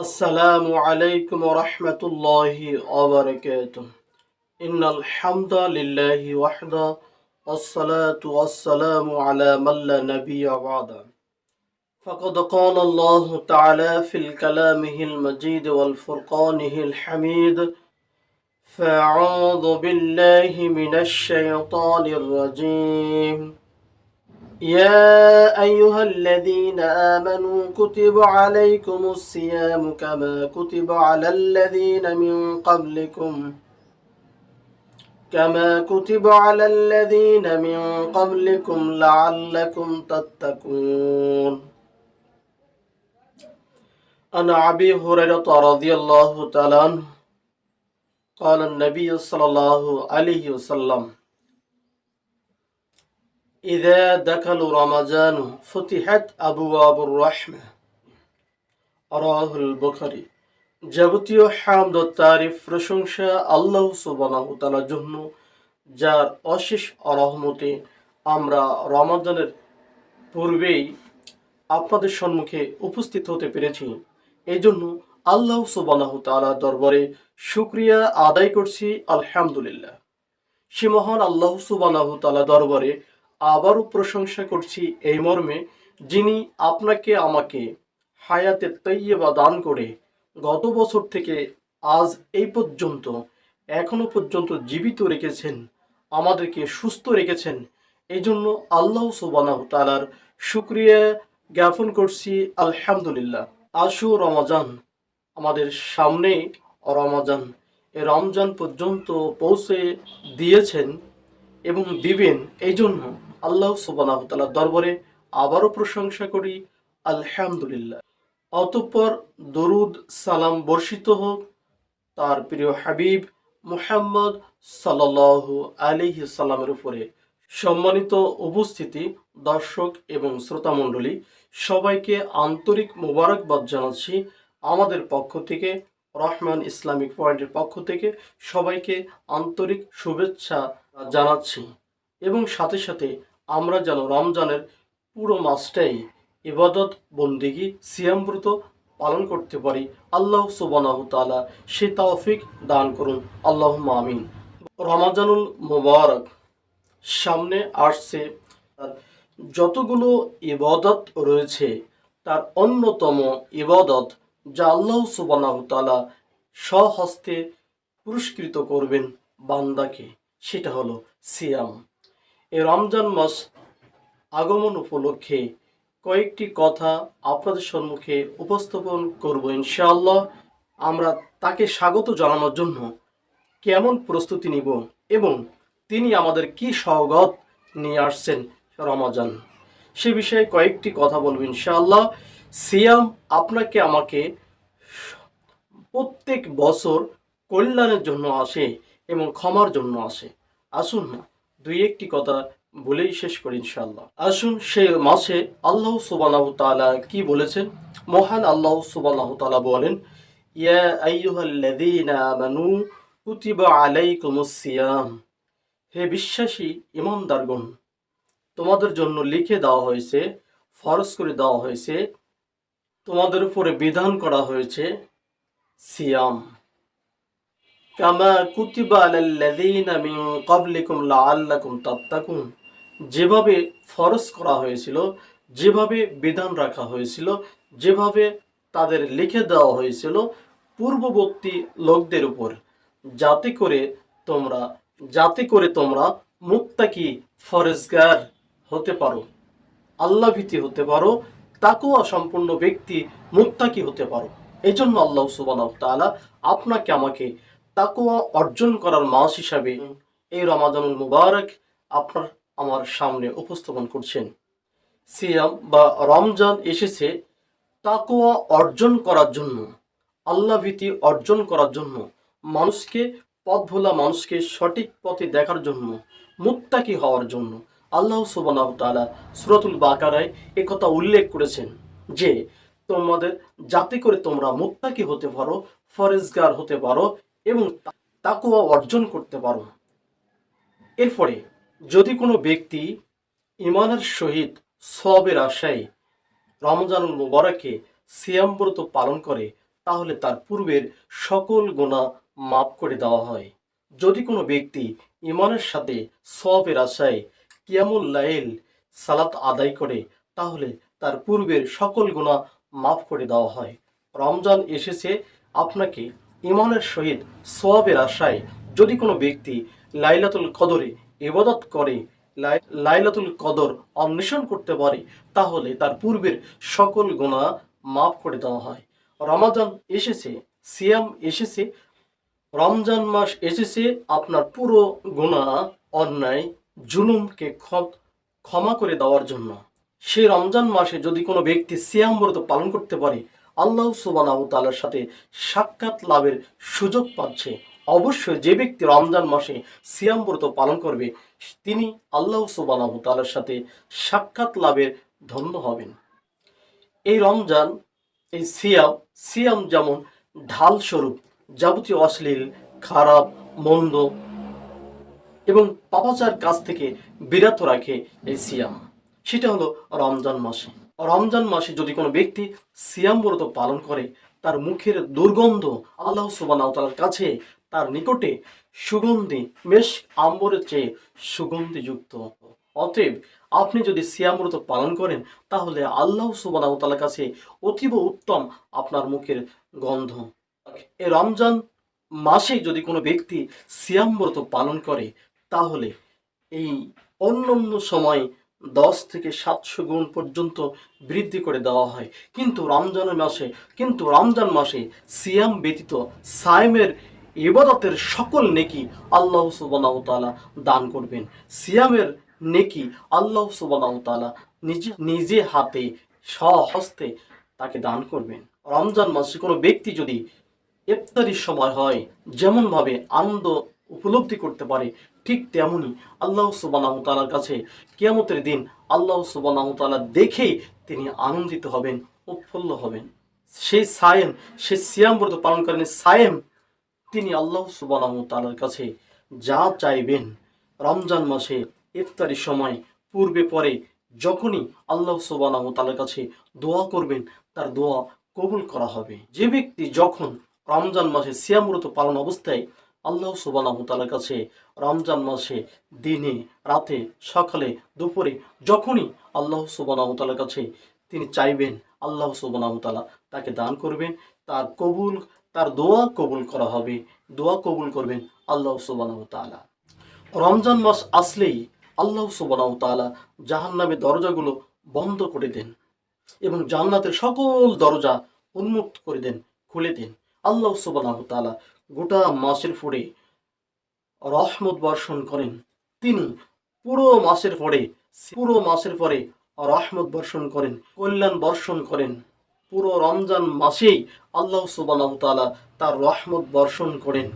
السلام عليكم ورحمة الله وبركاته. إن الحمد لله وحده والصلاة والسلام على من لا نبي بعده. فقد قال الله تعالى في الكلامه المجيد والفرقانه الحميد فأعوذ بالله من الشيطان الرجيم. يا أيها الذين آمنوا كتب عليكم الصيام كما كتب على الذين من قبلكم. كما كتب على الذين من قبلكم لعلكم تتقون. عن أبي هريرة رضي الله تعالى عنه قال النبي صلى الله عليه وسلم إذا دخل رمضان فتحت أبواب الرحمة أراه البخاري যাবতীয় হামদ ও তারিফ প্রশংসা আল্লাহ সুবহানাহু তাআলার জন্য যার অশেষ রহমতে আমরা রমাদানের পূর্বেই আপনাদের সম্মুখে উপস্থিত হতে পেরেছি এই জন্য আল্লাহ সুবহানাহু তাআলার দরবারে শুক্রিয়া আদায় করছি আলহামদুলিল্লাহ সে মহান আল্লাহ সুবহানাহু তাআলা দরবারে আবারও প্রশংসা করছি এই মর্মে, যিনি আপনাকে আমাকে হায়াতে তৈয়বা দান করে গত বছর থেকে আজ এই পর্যন্ত, এখনও পর্যন্ত জীবিত রেখেছেন, আমাদেরকে সুস্থ রেখেছেন। এই জন্য আল্লাহ সুবানাহ তালার শুক্রিয়া জ্ঞাপন করছি, আলহামদুলিল্লাহ। আশু রমাজান আমাদের সামনে, রমাজান এই রমজান পর্যন্ত পৌঁছে দিয়েছেন। এবং দিবেন এই জন্য আল্লাহ সুবানাহ তালার দরবারে আবারও প্রশংসা করি, আলহামদুলিল্লাহ। অতঃপর দরুদ সালাম বর্ষিত হোক। তার প্রিয় হাবিব মুহাম্মদ সাল্লাল্লাহু আলাইহি সাল্লামের উপরে সম্মানিত উপস্থিতি, দর্শক এবং শ্রোতামণ্ডলী সবাইকে আন্তরিক মোবারকবাদ জানাচ্ছি আমাদের পক্ষ থেকে, রহমান ইসলামিক পয়েন্টের পক্ষ থেকে সবাইকে আন্তরিক শুভেচ্ছা জানাচ্ছি। এবং সাথে সাথে আমরা যেন রমজানের পুরো মাসটাই ইবাদত বন্দিগি সিয়ামব্রত পালন করতে পারি। আল্লাহ সুবানাহ তালা সে তৌফিক দান করুন। আল্লাহ আমিন। রমাজানুল মুবারক সামনে আসছে। আর যতগুলো ইবাদত রয়েছে, তার অন্যতম ইবাদত যা আল্লাহ সুবানাহ তালা স্বহস্তে পুরস্কৃত করবেন বান্দাকে। সেটা হলো সিয়াম। এই রমজান মাস আগমন উপলক্ষে কয়েকটি কথা আপনাদের সম্মুখে উপস্থাপন করব ইনশাআল্লাহ। আমরা তাকে স্বাগত জানানোর জন্য কেমন প্রস্তুতি নিব এবং তিনি আমাদের কি সওগাত নিয়ে আসছেন রমাজান। সে বিষয়ে কয়েকটি কথা বলব ইনশাআল্লাহ। সিয়াম আপনাকে আমাকে প্রত্যেক বছর কল্যাণের জন্য আসে। এবং ক্ষমার জন্য আসে। আসুন না দুই একটি কথা বলেই শেষ করি ইনশাল্লাহ আসুন সে মাসে আল্লাহ সুবানাহ তাআলা কি বলেছেন? মহান আল্লাহ সুবানাহ তাআলা বলেন, ইয়া আইয়ুহাল্লাযীনা আমানু কুতিবা আলাইকুমুস সিয়াম। হে বিশ্বাসী ইমানদারগণ, তোমাদের জন্য লিখে দেওয়া হয়েছে, ফরজ করে দেওয়া হয়েছে, তোমাদের উপরে বিধান করা হয়েছে সিয়াম। যেভাবে ফরজ করা হয়েছিল, যেভাবে বিধান রাখা হয়েছিল, যেভাবে তাদের লিখে দেওয়া হয়েছিল পূর্ববর্তী লোকদের উপর, যাতে করে তোমরা, যাতে করে তোমরা মুক্তাকি ফরেজগার হতে পারো আল্লাহ ভীতি হতে পারো তাকুয়া সম্পূর্ণ ব্যক্তি মুক্তাকি হতে পারো। এই জন্য আল্লাহ সুবাহ আপনাকে আমাকে তাকুয়া অর্জন করার মাস হিসাবে এই রমাজানুল মুবারক আপনার আমার সামনে উপস্থাপন করছেন। সিয়াম বা রমজান এসেছে তাকুয়া অর্জন করার জন্য আল্লাহ ভীতি অর্জন করার জন্য মানুষকে পথ ভোলা মানুষকে সঠিক পথে দেখার জন্য মুত্তাকি হওয়ার জন্য আল্লাহ সুবাহ তাআলা সুরাতুল বাকারায় একথা উল্লেখ করেছেন যে তোমাদের যাতে করে তোমরা মুত্তাকি হতে পারো ফরেজগার হতে পারো এবং তাকুয়া অর্জন করতে পারো। এরপরে, যদি কোনো ব্যক্তি ইমানের সহিত সবের আশায় রমজানুল মুবারকে সিয়ামব্রত পালন করে, তাহলে তার পূর্বের সকল গোনা মাফ করে দেওয়া হয়। যদি কোনো ব্যক্তি ইমানের সাথে সবের আশায় কিয়ামুল লাইল সালাত আদায় করে, তাহলে তার পূর্বের সকল গুণা মাফ করে দেওয়া হয়। রমজান এসেছে, আপনাকে ইমানের সহিত সবের আশায় যদি কোনো ব্যক্তি লাইলাতুল কদরে ইবাদত করে, লাই- লাইলাতুল কদর অন্বেষণ করতে পারে, তাহলে তার পূর্বের সকল গুণা মাফ করে দেওয়া হয়। রমাজান এসেছে, সিয়াম এসেছে, রমজান মাস এসেছে, আপনার পুরো গুণা অন্যায়, জুলুমকে ক্ষ- ক্ষমা করে দেওয়ার জন্য। সেই রমজান মাসে যদি কোনো ব্যক্তি সিয়াম ব্রত পালন করতে পারে আল্লাহ সুবানাহ তালার সাথে সাক্ষাৎ লাভের সুযোগ পাচ্ছে। অবশ্যই যে ব্যক্তি রমজান মাসে সিয়াম ব্রত পালন করবে, তিনি আল্লাহ সুবানাহ তালার সাথে সাক্ষাৎ লাভের ধন্য হবেন। এই রমজান, এই সিয়াম সিয়াম যেমন ঢাল স্বরূপ যাবতীয় অশ্লীল, খারাপ, মন্দ এবং পাপাচার কাছ থেকে বিরত রাখে এই সিয়াম। সেটা হলো রমজান মাসে। রমজান মাসে যদি কোনো ব্যক্তি সিয়াম ব্রত পালন করে, তার মুখের দুর্গন্ধ আল্লাহ সুবানার কাছে, তার নিকটে সুগন্ধি মেশ আম্বরের চেয়ে সুগন্ধিযুক্ত। অতএব আপনি যদি সিয়াম ব্রত পালন করেন, তাহলে আল্লাহ সুবানার কাছে অতীব উত্তম আপনার মুখের গন্ধ। এই রমজান মাসে যদি কোনো ব্যক্তি সিয়াম ব্রত পালন করে, তাহলে এই অন্য অন্য সময় দশ থেকে সাতশো গুণ পর্যন্ত বৃদ্ধি করে দেওয়া হয়। কিন্তু রমজানের মাসে, কিন্তু রমজান মাসে সিয়াম ব্যতীত সায়েমের ইবাদতের সকল নেকি আল্লাহ সুবাহ তাআলা দান করবেন। সিয়ামের নেকি আল্লাহ সুবাহ তাআলা নিজে নিজে হাতে, স্বহস্তে তাকে দান করবেন। রমজান মাসে কোনো ব্যক্তি যদি ইফতারির সময় হয়, যেমনভাবে আনন্দ উপলব্ধি করতে পারে ঠিক তেমনি আল্লাহ সুবানাহ তালার কাছে কিয়ামতের দিন আল্লাহ সুবানাহ তালা দেখেই তিনি আনন্দিত হবেন, উৎফুল্ল হবেন। সেই সায়েম সে সিয়াম ব্রত পালন করেন সায়েম তিনি আল্লাহ সুবানাহ তালার কাছে যা চাইবেন। রমজান মাসে ইফতারির সময় পূর্বে পরে যখনই আল্লাহ সুবানাহ তালার কাছে দোয়া করবেন, তার দোয়া কবুল করা হবে। যে ব্যক্তি যখন রমজান মাসে সিয়ামব্রত পালন অবস্থায় আল্লাহ সুবানাহ তালার কাছে রমজান মাসে দিনে, রাতে, সকালে, দুপুরে যখনই আল্লাহ সুবানাহ তালার কাছে তিনি চাইবেন, আল্লাহ সুবানাহ তালা তাকে দান করবেন, তার কবুল, তার দোয়া কবুল করা হবে। দোয়া কবুল করবেন আল্লাহ সুবানাহ তালা রমজান মাস আসলেই আল্লাহ সুবানাহ তালা জাহান্নামের দরজাগুলো বন্ধ করে দেন এবং জান্নাতের সকল দরজা উন্মুক্ত করে দেন, খুলে দেন। আল্লাহ সুবাহ তালা গোটা মাসের পরে রহমত বর্ষণ করেন। তিনি পুরো মাসের পরে, পুরো মাসের পরে রহমত বর্ষণ করেন, কল্যাণ বর্ষণ করেন। পুরো রমজান মাসেই আল্লাহ সুবাহ তালা তার রহমত বর্ষণ করেন।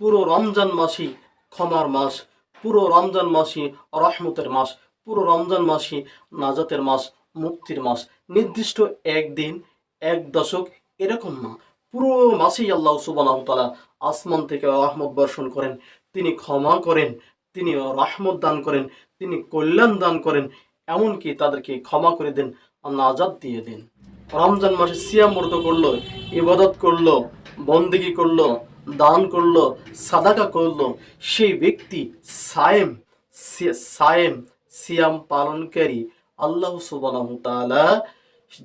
পুরো রমজান মাসই ক্ষমার মাস, পুরো রমজান মাসই রহমতের মাস, পুরো রমজান মাসই নাজাতের মাস, মুক্তির মাস। নির্দিষ্ট একদিন, এক দশক এরকম না। পুরো মাসেই আল্লাহ সুবাহ তালা আসমান থেকে রহমত বর্ষণ করেন। তিনি ক্ষমা করেন, তিনি রহমত দান করেন, তিনি কল্যাণ দান করেন, এমনকি তাদেরকে ক্ষমা করে দেন, আর নাজাদ দিয়ে দেন। রমজান মাসে সিয়াম ব্রত করল, ইবাদত করল, বন্দিগি করল, দান করল, সাদাকা করল। সেই ব্যক্তি সায়েম সায়েম, সিয়াম পালনকারী আল্লাহ তাআলা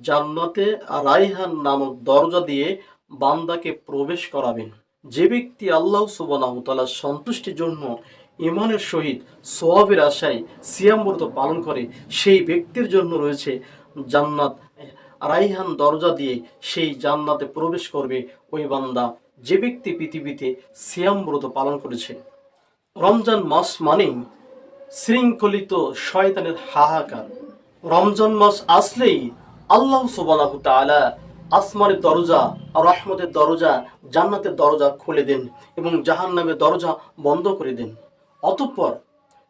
জান্নাতে রাইহান নামক দরজা দিয়ে বান্দাকে প্রবেশ করাবেন। যে ব্যক্তি আল্লাহ ওয়া সন্তুষ্টির জন্য ইমানের সহিত সোয়াবের আশায় সিয়াম ব্রত পালন করে, সেই ব্যক্তির জন্য রয়েছে জান্নাত। রাইহান দরজা দিয়ে সেই জান্নাতে প্রবেশ করবে ওই বান্দা। যে ব্যক্তি পৃথিবীতে সিয়াম ব্রত পালন করেছে। রমজান মাস মানেই শৃঙ্খলিত শয়তানের হাহাকার। রমজান মাস আসলেই আল্লাহ তাআলা আসমানের দরজা রহমতের দরজা জান্নাতের দরজা খুলে দেন এবং জাহান জাহান্নামের দরজা বন্ধ করে দেন। অতঃপর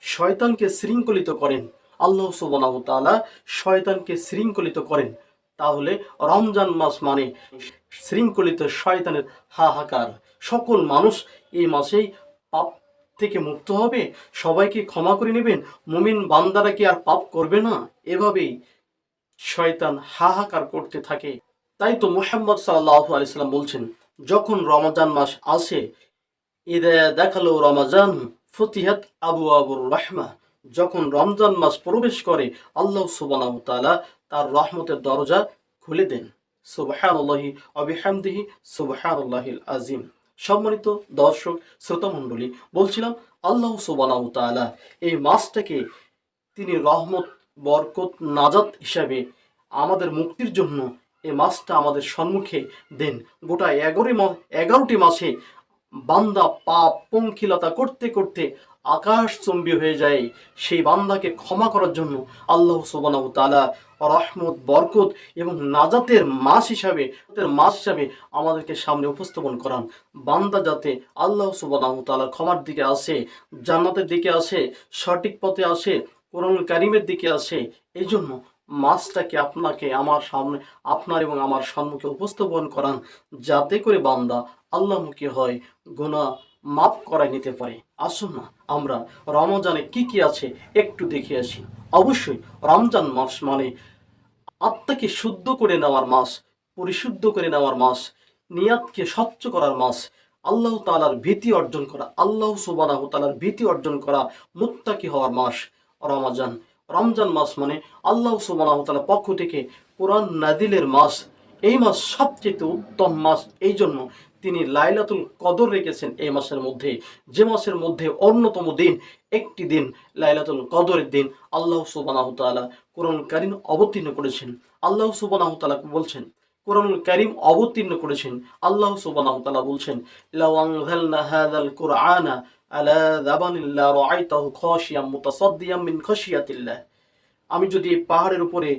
শয়তানকে শৃঙ্খলিত করেন। আল্লাহ সুবাহ তাআলা শয়তানকে শৃঙ্খলিত করেন। তাহলে রমজান মাস মানে শৃঙ্খলিত শয়তানের হাহাকার। সকল মানুষ এই মাসেই পাপ থেকে মুক্ত হবে। সবাইকে ক্ষমা করে নেবেন। মুমিন বান্দারা কি আর পাপ করবে না? এভাবেই শয়তান হাহাকার করতে থাকে। তাই তো মুহাম্মদ সাল্লাহ আলাইসাল্লাম বলছেন, যখন রমজান মাস আসে ঈদে দেখাল রমাজান ফতিহাত আবু আবুর রহমা, যখন রমজান মাস প্রবেশ করে, আল্লাহ সুবানাহ তাআলা তার রহমতের দরজা খুলে দেন। সুবহানাল্লাহি অবিহামদিহি সুবহানাল্লাহিল আজিম সম্মানিত দর্শক শ্রোতা মণ্ডলী বলছিলাম, আল্লাহ সুবানাহ তাআলা এই মাসটাকে তিনি রহমত, বরকত, নাজাত হিসাবে আমাদের মুক্তির জন্য এই মাসটা আমাদের সম্মুখে দেন। গোটা এগারোই এগারোটি মাসে বান্দা পাপ পঙ্খিলতা করতে করতে আকাশ চম্বি হয়ে যায়। সেই বান্দাকে ক্ষমা করার জন্য আল্লাহ সুবানাহ তালা রহমত, বরকত এবং নাজাতের মাস হিসাবে, নাজাতের মাস হিসাবে আমাদেরকে সামনে উপস্থাপন করান। বান্দা যাতে আল্লাহ সুবানাহ তালা ক্ষমার দিকে আসে, জান্নাতের দিকে আসে, সঠিক পথে আসে কোরআন কারিমের দিকে আসে এই জন্য মাছটাকে আপনাকে আমার সামনে, আপনার এবং আমার সম্মুখে উপস্থাপন করান, যাতে করে বান্দা আল্লাহমুখী হয় গুণা মাফ করাই নিতে পারে। আসুন না, আমরা রমজানে কি কি আছে একটু দেখে আসি। অবশ্যই, রমজান মাস মানে আত্মাকে শুদ্ধ করে নেওয়ার মাস, পরিশুদ্ধ করে নেওয়ার মাস, নিয়াতকে স্বচ্ছ করার মাস, আল্লাহ তালার ভীতি অর্জন করা, আল্লাহ সুবানাহ তালার ভীতি অর্জন করা মুত্তাকি হওয়ার মাস, রমজান। রমজান মাস মানে আল্লাহ সুবানাহতালার পক্ষ থেকে কোরআন নাদিলের মাস। এই মাস সবচেয়ে উত্তম মাস। এই জন্য তিনি লাইলাতুল কদর রেখেছেন এই মাসের মধ্যে। যে মাসের মধ্যে অন্যতম দিন, একটি দিন, লাইলাতুল কদরের দিন আল্লাহ সুবানাহ তালা কোরআন কারিম অবতীর্ণ করেছেন। আল্লাহ সুবানাহ তালা বলছেন কোরআন কারিম অবতীর্ণ করেছেন। আল্লাহ সুবানাহ তালা বলছেন, লাউ আনজালনা হাযাল কুরআনা আমি যদি পাহাড়ের উপরে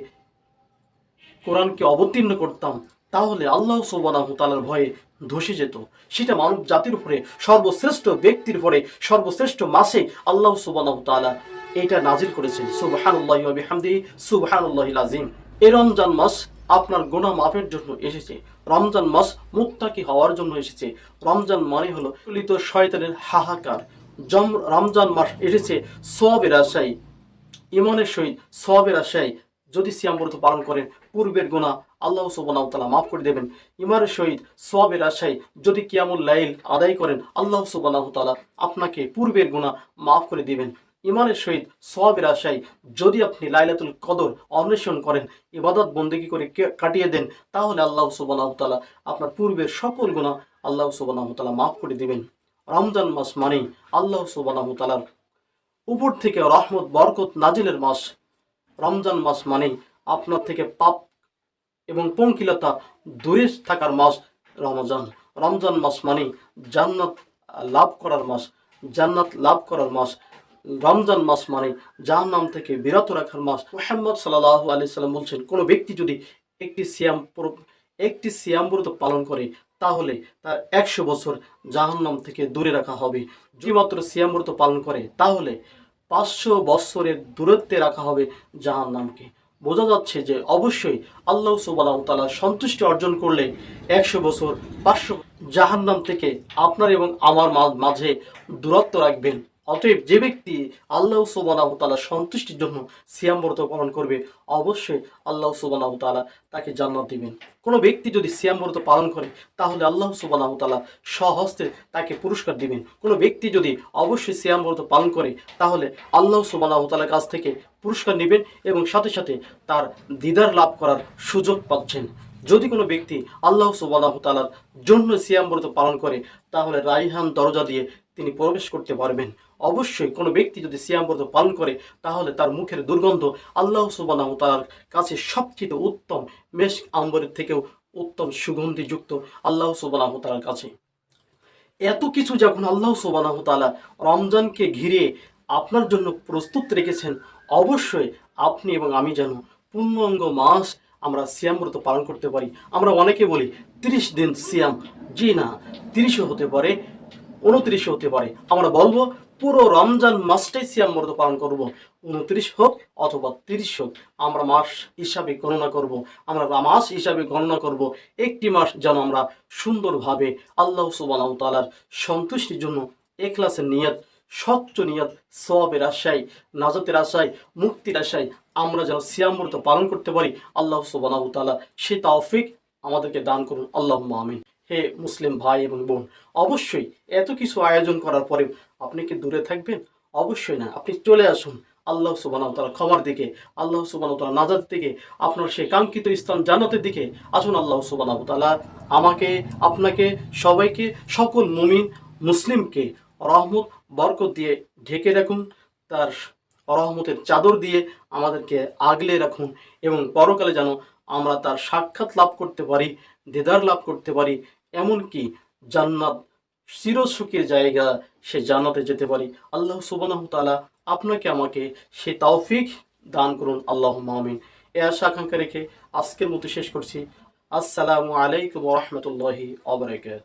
কোরআনকে অবতীর্ণ করতাম, তাহলে আল্লাহ সুবানাহ তালার ভয়ে ধসে যেত। সেটা মানব জাতির উপরে, সর্বশ্রেষ্ঠ ব্যক্তির উপরে, সর্বশ্রেষ্ঠ মাসে আল্লাহ সুবানাহ তালা এটা নাজিল করেছেন। সুবহানুল্লাহি ওয়া বিহামদিহি, সুবহানুল্লাহিল আজিম এই রমজান মাস আপনার গোনা মাফের জন্য এসেছে। রমজান মাস মুত্তাকি হওয়ার জন্য এসেছে। রমজান মানে হলো তুলিত শয়তানের হাহাকার। জম রমজান মাস এসেছে সবের আশায়। ইমানের সহিত সবের আশায়। যদি সিয়াম ব্রত পালন করেন, পূর্বের গোনা আল্লাহ ওয়া মাফ করে দেবেন। ইমানের সহিত সবের আশায় যদি কিয়ামুল লাইল আদায় করেন, আল্লাহ সুবহানাহু ওয়া আপনাকে পূর্বের গুণা মাফ করে দিবেন। ইমানের সহিত সবের আশায় যদি আপনি লাইলাতুল কদর অন্বেষণ করেন, ইবাদত বন্দেগি করে কাটিয়ে দেন, তাহলে আল্লাহ সুবহানাহু ওয়া আপনার পূর্বের সকল গুণা আল্লাহ ওয়া মাফ করে দিবেন। রমজান মাস মানেই আল্লাহ ওয়া উপর থেকে রহমত, বরকত নাজিলের মাস। রমজান মাস মানেই আপনার থেকে পাপ এবং পঙ্কিলতা দূরে থাকার মাস রমজান। রমজান মাস মানেই জান্নাত লাভ করার মাস, জান্নাত লাভ করার মাস। রমজান মাস মানে জাহান্নাম থেকে বিরত রাখার মাস। মোহাম্মদ সাল্লাহ আলি সাল্লাম বলছেন, কোনো ব্যক্তি যদি একটি সিয়াম একটি সিয়াম ব্রত পালন করে, তাহলে তার একশো বছর জাহান্নাম থেকে দূরে রাখা হবে। যদি মাত্র সিয়াম ব্রত পালন করে, তাহলে পাঁচশো বৎসরের দূরত্বে রাখা হবে জাহান্নামকে। বোঝা যাচ্ছে যে অবশ্যই আল্লাহ সুবাহ তালা সন্তুষ্টি অর্জন করলে একশো বছর পাঁচশো জাহান্নাম থেকে আপনার এবং আমার মাঝে দূরত্ব রাখবেন। অতএব যে ব্যক্তি আল্লাহ সুবাহ তালা সন্তুষ্টির জন্য সিয়াম ব্রত পালন করবে, অবশ্যই আল্লাহ সুবাহ তালা তাকে জান্নাত দিবেন। কোনো ব্যক্তি যদি সিয়াম ব্রত পালন করে, তাহলে আল্লাহ সুবাহ তালা স্বহস্তে তাকে পুরস্কার দিবেন। কোনো ব্যক্তি যদি অবশ্যই সিয়াম ব্রত পালন করে, তাহলে আল্লাহ সুবাহ তালার কাছ থেকে পুরস্কার নেবেন এবং সাথে সাথে তার দিদার লাভ করার সুযোগ পাচ্ছেন। যদি কোনো ব্যক্তি আল্লাহ সুবাহ তালার জন্য সিয়াম ব্রত পালন করে, তাহলে রাইহান দরজা দিয়ে তিনি প্রবেশ করতে পারবেন। অবশ্যই কোনো ব্যক্তি যদি সিয়াম ব্রত পালন করে, তাহলে তার মুখের দুর্গন্ধ আল্লাহ সুবাহ তালার কাছে সবচেয়ে উত্তম মেষ আম্বরের থেকেও উত্তম সুগন্ধিযুক্ত আল্লাহ সুবাহ তালার কাছে। এত কিছু যখন আল্লাহ সুবাহ তালা রমজানকে ঘিরে আপনার জন্য প্রস্তুত রেখেছেন, অবশ্যই আপনি এবং আমি যেন পূর্ণাঙ্গ মাস আমরা সিয়াম ব্রত পালন করতে পারি। আমরা অনেকে বলি, তিরিশ দিন সিয়াম। জি না, তিরিশও হতে পারে উনত্রিশও হতে পারে। আমরা বলব পুরো রমজান মাসটাই সিয়াম ব্রত পালন করব। উনত্রিশ হোক অথবা তিরিশ হোক, আমরা মাস হিসাবে গণনা করব, আমরা মাস হিসাবে গণনা করব। একটি মাস যেন আমরা সুন্দরভাবে আল্লাহ সুবাহ তালার সন্তুষ্টির জন্য এখলাসের নিয়ত স্বচ্ছ নিয়ত সবের আশায়, নাজতের আশায়, মুক্তির আশায় আমরা যেন সিয়ামব্রত পালন করতে পারি, আল্লাহ সুবাহ তালা সে তাওফিক আমাদেরকে দান করুন। আল্লাহ আমিন। হে মুসলিম ভাই এবং বোন, অবশ্যই এত কিছু আয়োজন করার পরে আপনি কি দূরে থাকবেন? অবশ্যই না। আপনি চলে আসুন আল্লাহ সুবাহ তালা ক্ষমার দিকে, আল্লাহ সুবাহ তালা নাজার দিকে, আপনার সেই কাঙ্ক্ষিত স্থান জান্নাতের দিকে। আসুন আল্লাহ সুবাহ তালা আমাকে, আপনাকে, সবাইকে, সকল মুমিন, মুসলিমকে রহমত, বরকত দিয়ে ঢেকে রাখুন, তার রহমতের চাদর দিয়ে আমাদেরকে আগলে রাখুন এবং পরকালে যেন আমরা তার সাক্ষাৎ লাভ করতে পারি, দেদার লাভ করতে পারি, এমনকি জান্নাত চিরসুখের জায়গা সে জানাতে যেতে পারি। আল্লাহ সুবানাহ তালা আপনাকে, আমাকে সে তাওফিক দান করুন। আল্লাহ মামিন এ আশা আকাঙ্ক্ষা রেখে আজকের মতো শেষ করছি। আসসালামু আলাইকুম রহমতুল্লাহি অবরাকাত